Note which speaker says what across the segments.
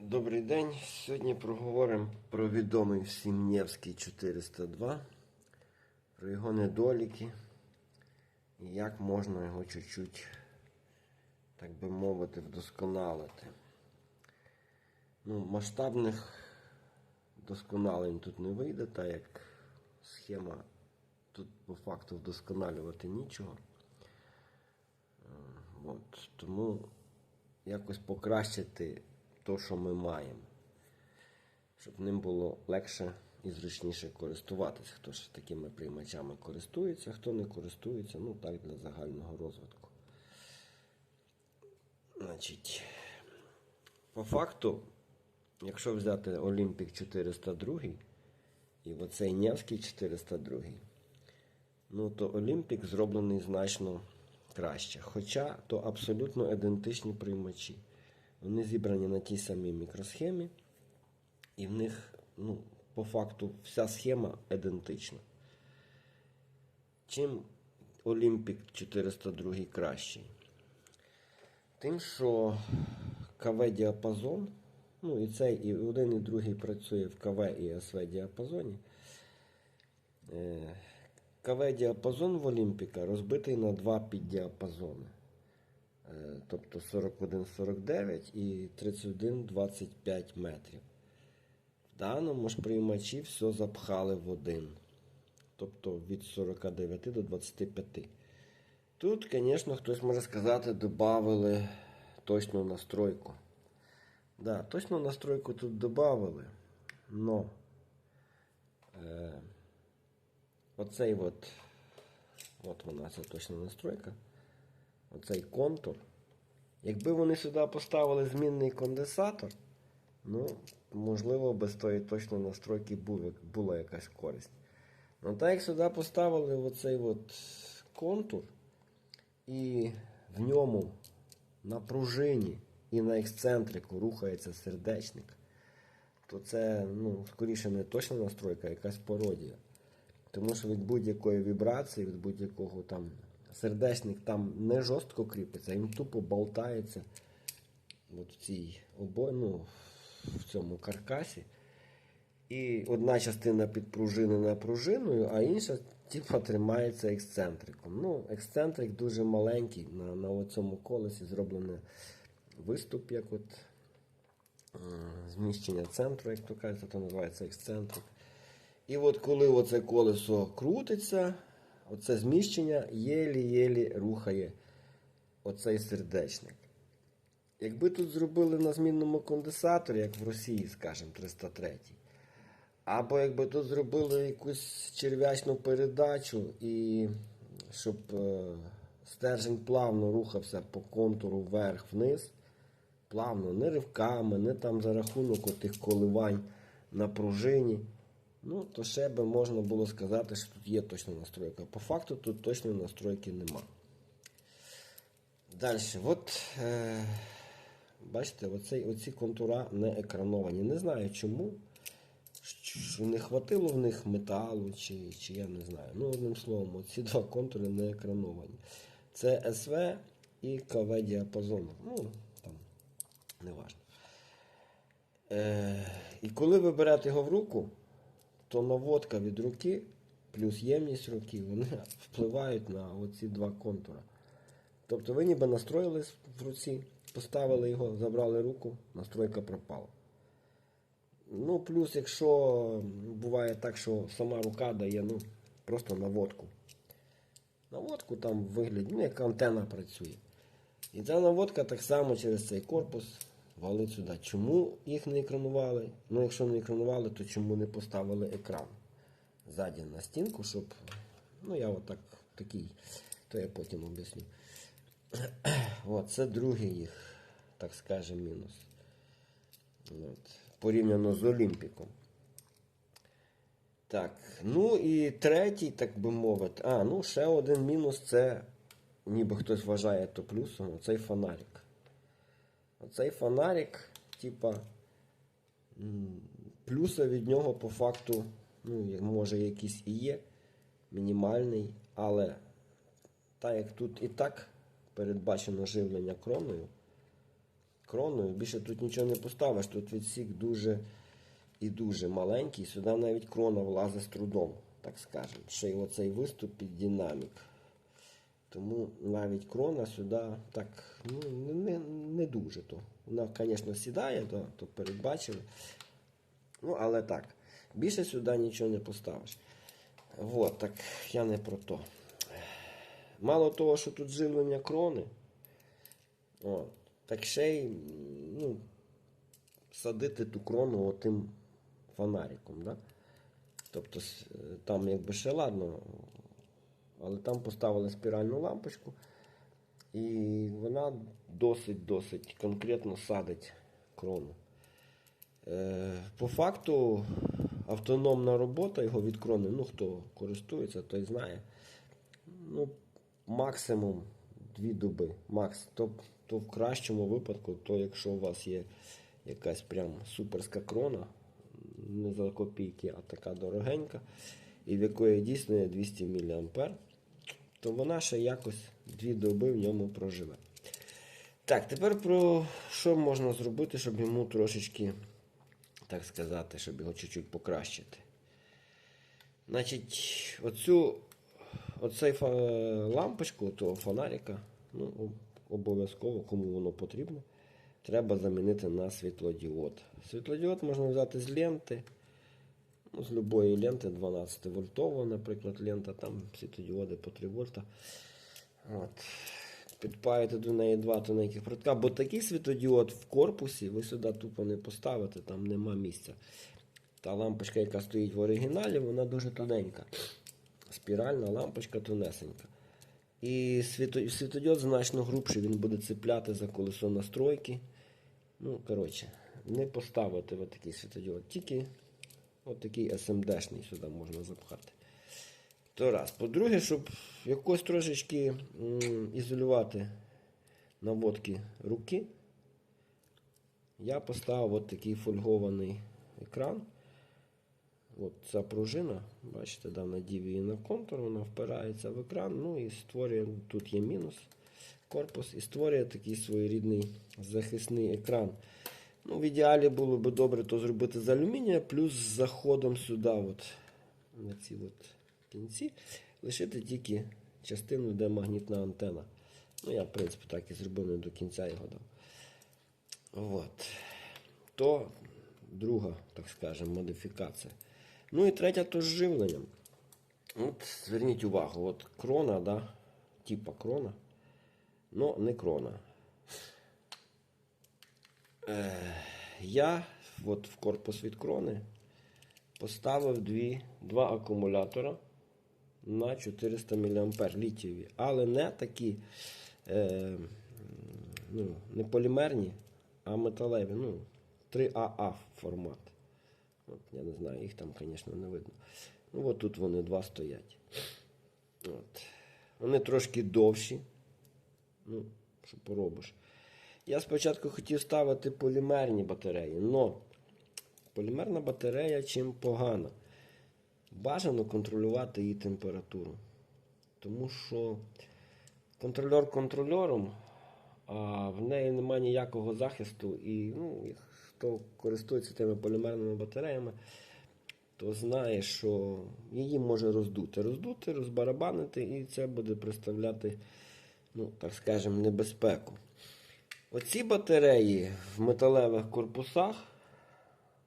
Speaker 1: Добрий день. Сьогодні проговоримо про відомий всім Невський 402, про його недоліки і як можна його чуть-чуть, так би мовити, вдосконалити. Ну, масштабних вдосконалень тут не вийде, так як схема тут по факту вдосконалювати нічого. Е, От, тому якось покращити те, що ми маємо, щоб ним було легше і зручніше користуватися. Хто ж такими приймачами користується, хто не користується, ну так для загального розвитку. Значить, по факту, якщо взяти Олімпік 402 і оцей Невський 402, ну то Олімпік зроблений значно краще. Хоча то абсолютно ідентичні приймачі. Вони зібрані на тій самій мікросхемі, і в них, ну, по факту, вся схема ідентична. Чим Олімпік 402 кращий? Тим, що КВ-діапазон, ну і цей, і один, і другий працює в КВ і СВ діапазоні. Е, КВ-діапазон в Олімпіка розбитий на два піддіапазони. Е, Тобто 41-49 і 31-25 метрів. В даному ж приймачі все запхали в один. Тобто від 49 до 25. Тут, звісно, хтось може сказати, додали точну настройку. Да, точну настройку тут додали, но е, оцей от, от вона ця точна настройка, оцей контур. Якби вони сюди поставили змінний конденсатор, ну, можливо, без тої точної настройки був- була якась користь. Ну так як сюди поставили оцей от контур, і в ньому на пружині і на ексцентрику рухається сердечник, то це ну, скоріше не точна настройка, а якась пародія. Тому що від будь-якої вібрації, від будь-якого там сердечник там не жорстко кріпиться, він тупо болтається от в цій обо... ну, в цьому каркасі. І одна частина підпружинена пружиною, а інша типа, тримається ексцентриком. Ну, ексцентрик дуже маленький. На, на цьому колесі зроблений виступ, як от е, зміщення центру, як то кажеться, то називається ексцентрик. І от коли оце колесо крутиться, оце зміщення єлі-єлі рухає оцей сердечник. Якби тут зробили на змінному конденсаторі, як в Росії, скажімо, 303, або якби тут зробили якусь черв'ячну передачу, і щоб е, стержень плавно рухався по контуру вверх-вниз, плавно, не ривками, не там за рахунок отих коливань на пружині. Ну, то ще би можна було сказати, що тут є точна настройка. По факту тут точної настройки нема. Далі, от, е, бачите, оцей, оці контура не екрановані. Не знаю чому. Що не хватило в них металу, чи, чи я не знаю. Ну, одним словом, оці два контури не екрановані. Це СВ і КВ діапазон. Ну, там, неважно. Е, і коли ви берете його в руку, то наводка від руки плюс ємність руки, вони впливають на оці два контури. Тобто ви ніби настроїли в руці, поставили його, забрали руку, настройка пропала. Ну, плюс, якщо буває так, що сама рука дає ну, просто наводку. Наводку там в вигляді, ну, як антенна працює. І ця наводка так само через цей корпус валить сюди. Чому їх не екранували? Ну, якщо не екранували, то чому не поставили екран ззаді на стінку, щоб. Ну, я отак такий, то я потім об'ясню. От, це другий їх, так скажемо, мінус. От, порівняно з Олімпіком. Так, ну і третій, так би мовити. А, ну ще один мінус це, ніби хтось вважає то плюсом, оцей фонарик. Оцей фонарик, типа, плюса від нього по факту, ну, може якийсь і є, мінімальний, але так як тут і так передбачено живлення кроною, кроною. Більше тут нічого не поставиш. Тут відсік дуже і дуже маленький. Сюди навіть крона влазить з трудом, так скажемо. Ще й оцей виступ під динамік. Тому навіть крона сюди так ну, не, не, дуже то. Вона, звісно, сідає, то, то передбачили. Ну, але так. Більше сюди нічого не поставиш. Вот, так я не про то. Мало того, що тут живлення крони, о, так ще й ну, садити ту крону отим фонариком. Да? Тобто там якби ще ладно, але там поставили спіральну лампочку, і вона досить-досить конкретно садить крону. Е, По факту автономна робота його від крони, ну хто користується, той знає. Ну, максимум дві доби. Макс. То, то в кращому випадку, то якщо у вас є якась прям суперська крона, не за копійки, а така дорогенька, і в якої дійсно є 200 мА, то вона ще якось дві доби в ньому проживе. Так, тепер про що можна зробити, щоб йому трошечки, так сказати, щоб його чуть-чуть покращити. Значить, оцю, оцей лампочку, того фонарика, ну, обов'язково, кому воно потрібно, треба замінити на світлодіод. Світлодіод можна взяти з ленти, ну, з любої ленти 12 вольтової, наприклад, лента, там світлодіоди по 3 вольта. От. Підпаєте до неї два тоненьких проводка, бо такий світодіод в корпусі ви сюди тупо не поставите, там нема місця. Та лампочка, яка стоїть в оригіналі, вона дуже тоненька. Спіральна лампочка тонесенька. І світодіод значно грубший, він буде цепляти за колесо настройки. Ну, коротше, не поставити ви такий світодіод, тільки отакий SMD-шний сюди можна запхати. То раз. По-друге, щоб якось трошечки ізолювати наводки руки, я поставив от такий фольгований екран. От ця пружина, бачите, да, надів на контур, вона впирається в екран, ну і створює, тут є мінус корпус, і створює такий своєрідний захисний екран. Ну, в ідеалі було б добре то зробити з алюмінія, плюс з заходом сюди, от, на ці от кінці, лишити тільки частину, де магнітна антена. Ну, я, в принципі, так і зробив, не до кінця його дав. От. То друга, так скажемо, модифікація. Ну і третя то з живленням. От, зверніть увагу, от крона, да, типа крона, но не крона. Е, я от в корпус від крони поставив дві, два акумулятора на 400 мА літієві, але не такі е, ну, не полімерні, а металеві. Ну, 3АА формат. От, я не знаю, їх там, звісно, не видно. Ну, от тут вони два стоять. От. Вони трошки довші. Ну, що поробиш. Я спочатку хотів ставити полімерні батареї, але полімерна батарея чим погана. Бажано контролювати її температуру. Тому що контрольор контрольором, а в неї немає ніякого захисту. І ну, хто користується тими полімерними батареями, то знає, що її може роздути. Роздути, розбарабанити, і це буде представляти, ну, так скажемо, небезпеку. Оці батареї в металевих корпусах,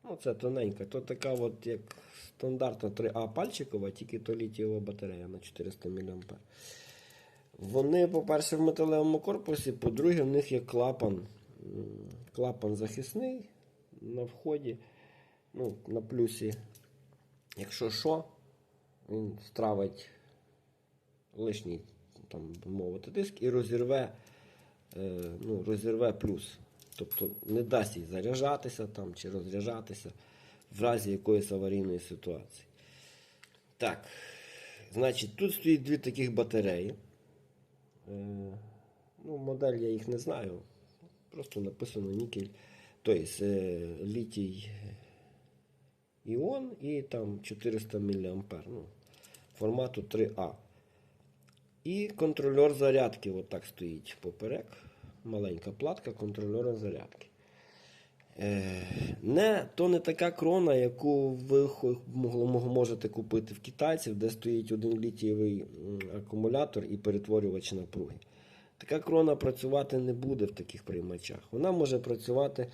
Speaker 1: ну це тоненька, то така от як стандартна 3А пальчикова, тільки то літієва батарея на 400 мА. Вони, по-перше, в металевому корпусі, по-друге, в них є клапан. Клапан захисний на вході, ну, на плюсі. Якщо що, він стравить лишній, там, мовити, диск і розірве, ну, розірве плюс. Тобто не дасть їй заряджатися там, чи розряджатися в разі якоїсь аварійної ситуації. Так, значить, тут стоїть дві таких батареї. Е, ну, модель я їх не знаю. Просто написано нікель. Тобто е, літій іон і там 400 мА. Ну, формату 3А. І контрольор зарядки отак стоїть поперек. маленька платка контролера зарядки. Е, не, то не така крона, яку ви можете купити в китайців, де стоїть один літієвий акумулятор і перетворювач напруги. Така крона працювати не буде в таких приймачах. Вона може працювати,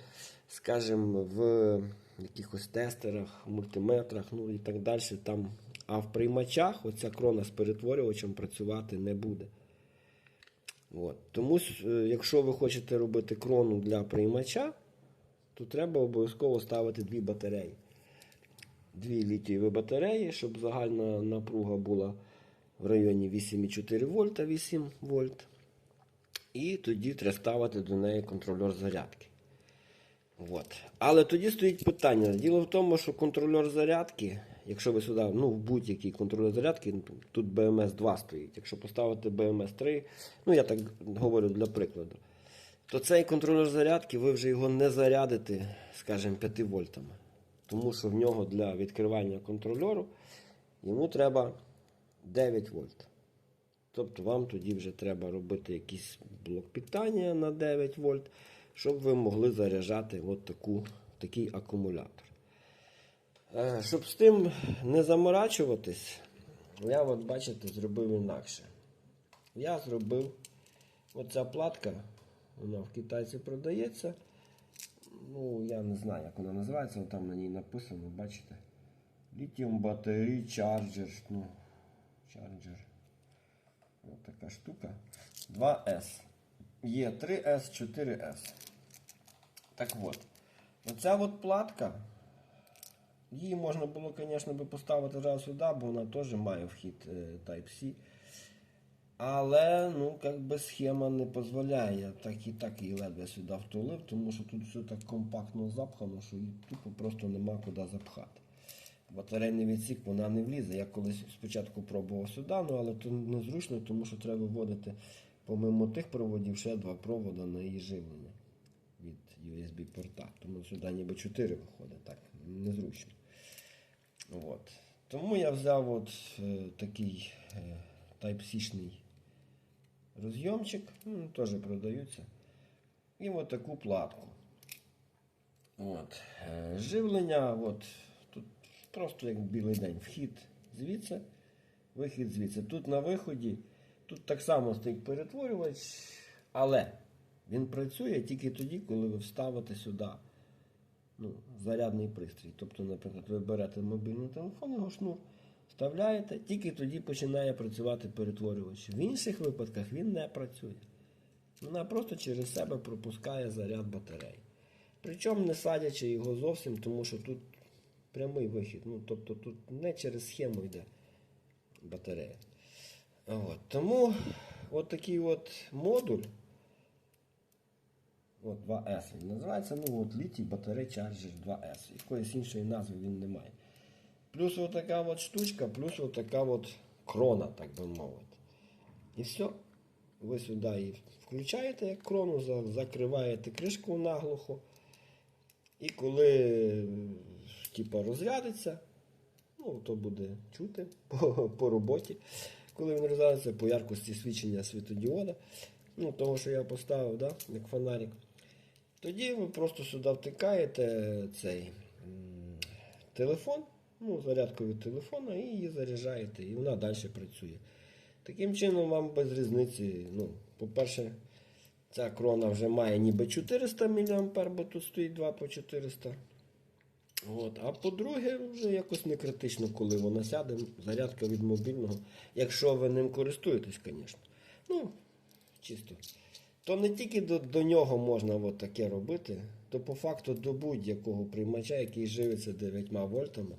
Speaker 1: скажімо, в якихось тестерах, мультиметрах, ну і так далі. Там. А в приймачах оця крона з перетворювачем працювати не буде. От. Тому, е, якщо ви хочете робити крону для приймача, то треба обов'язково ставити дві батареї. Дві літієві батареї, щоб загальна напруга була в районі 8,4 вольта, 8 вольт. І тоді треба ставити до неї контролер зарядки. От. Але тоді стоїть питання. Діло в тому, що контролер зарядки, якщо ви сюди, ну, в будь-який контролер зарядки, ну, тут BMS 2 стоїть. Якщо поставити BMS 3, ну я так говорю для прикладу, то цей контролер зарядки ви вже його не зарядите, скажімо, 5 вольтами. Тому що в нього для відкривання контрольору йому треба 9 вольт. Тобто вам тоді вже треба робити якийсь блок питання на 9 вольт, щоб ви могли заряджати от таку, такий акумулятор. Е, Щоб з тим не заморачуватись, я от бачите, зробив інакше. Я зробив оця платка, вона в китайці продається. Ну, я не знаю, як вона називається, там на ній написано, бачите. Lithium Battery Charger. Ну, Charger. Ось така штука. 2S. Є 3S, 4S. Так от. Оця от платка. Її можна було, звісно, поставити зараз сюди, бо вона теж має вхід е, Type-C. Але, ну, як би схема не дозволяє. Так і так її ледве сюди втулив, тому що тут все так компактно запхано, що її тупо просто нема куди запхати. Батарейний відсік вона не влізе. Я колись спочатку пробував сюди, ну, але то незручно, тому що треба виводити помимо тих проводів ще два провода на її живлення від USB порта. Тому сюди ніби 4 виходить, так, незручно. От. Тому я взяв от е, такий е, Type-C-шний розйомчик, ну, теж продаються. І от таку платку. От. Е, Живлення, от, тут просто як білий день. Вхід звідси, вихід звідси. Тут на виході, тут так само стоїть перетворювач, але він працює тільки тоді, коли ви вставите сюди ну, зарядний пристрій. Тобто, наприклад, ви берете мобільний телефон, його шнур, вставляєте, тільки тоді починає працювати перетворювач. В інших випадках він не працює. Вона просто через себе пропускає заряд батареї. Причому не садячи його зовсім, тому що тут прямий вихід. Ну, тобто тут не через схему йде батарея. От. Тому от такий от модуль. От 2S він називається. Ну от літій батарей Charger 2S. Якоїсь іншої назви він не має. Плюс отака от штучка, плюс отака от крона, так би мовити. І все. Ви сюди її включаєте як крону, закриваєте кришку наглухо. І коли м, типа, розрядиться, ну, то буде чути по, по роботі. Коли він розрядиться по яркості свідчення світодіода, ну, того, що я поставив, да, як фонарик, тоді ви просто сюди втикаєте цей телефон, ну, зарядку від телефона і її заряджаєте, і вона далі працює. Таким чином вам без різниці, ну, по-перше, ця крона вже має ніби 400 мА, бо тут стоїть 2 по 400. От. А по-друге, вже якось не критично, коли вона сяде, зарядка від мобільного, якщо ви ним користуєтесь, звісно. Ну, чисто. То не тільки до, до нього можна от таке робити, то по факту до будь-якого приймача, який живиться 9 вольтами,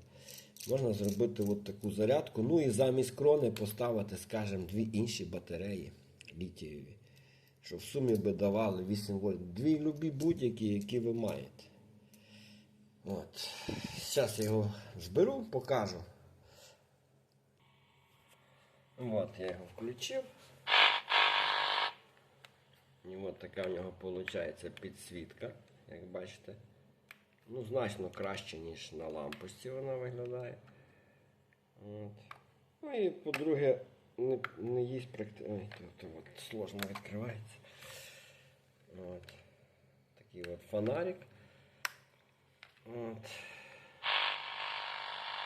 Speaker 1: можна зробити от таку зарядку. Ну і замість крони поставити, скажімо, дві інші батареї літієві. Що в сумі би давали 8 вольт. Дві любі будь-які, які ви маєте. От. Зараз я його зберу, покажу. От, я його включив. І от така в нього виходить підсвітка, як бачите. Ну, значно краще, ніж на лампочці вона виглядає. От. Ну і по-друге, не, не їсть практично. От сложно відкривається. От. Такий от фонарик. От.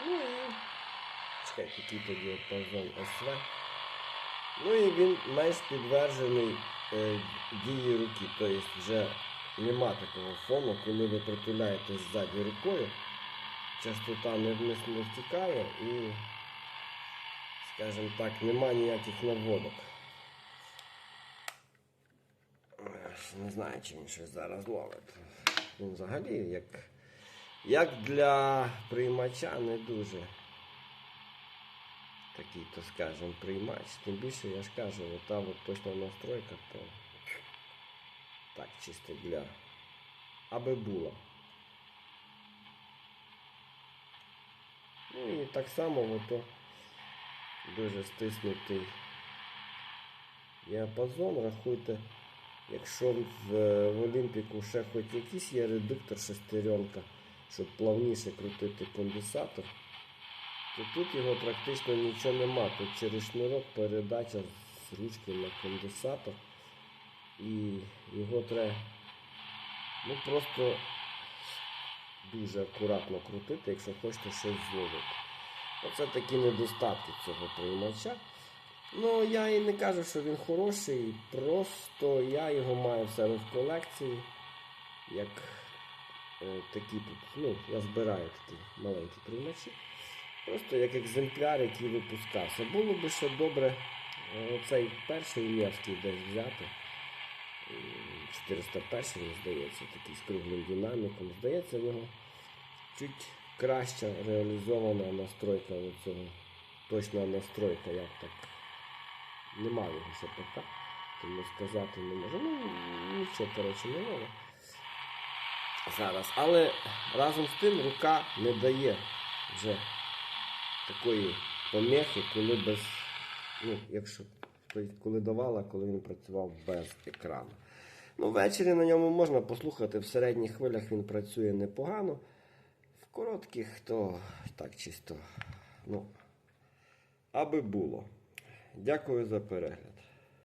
Speaker 1: Ну і чекай, який тоді діапазон СВ. Ну і він менш підтверджений е, дії руки. Тобто вже нема такого фону, коли ви притуляєтесь ззаді рукою, частота не, втікає і, скажімо так, нема ніяких наводок. Не знаю, чи він щось зараз ловить. Ну, взагалі, як, як для приймача не дуже такий, то скажем, приймач. Тим більше, я ж кажу, ота от точна настройка, то так, чисто для. Аби була. Ну і так само ото дуже стиснутий діапазон, рахуйте, якщо в, в Олімпіку ще хоч якийсь є редуктор шестеренка, щоб плавніше крутити конденсатор, то тут його практично нічого нема. Тут через шнурок передача з ручки на конденсатор. І його треба ну, просто дуже акуратно крутити, якщо хочете щось зловити. Оце такі недостатки цього приймача. Ну, я і не кажу, що він хороший, просто я його маю в себе в колекції. Як е, такі ну, я збираю такі маленькі приймачі. Просто як екземпляр, який випускався. Було би ще добре е, оцей перший Іллєвський десь взяти. Е, 401, мені здається, такий з круглим динаміком. Здається, в нього чуть краща реалізована настройка цього. Точна настройка, як так. Нема його ще поки, тому сказати не можу. Ну, нічого, коротше, не можу. Зараз. Але разом з тим рука не дає вже такої помехи, коли без. Ну, якщо коли давала, коли він працював без екрану. Ну, ввечері на ньому можна послухати, в середніх хвилях він працює непогано. В коротких, то так чисто. Ну, аби було. Дякую за перегляд.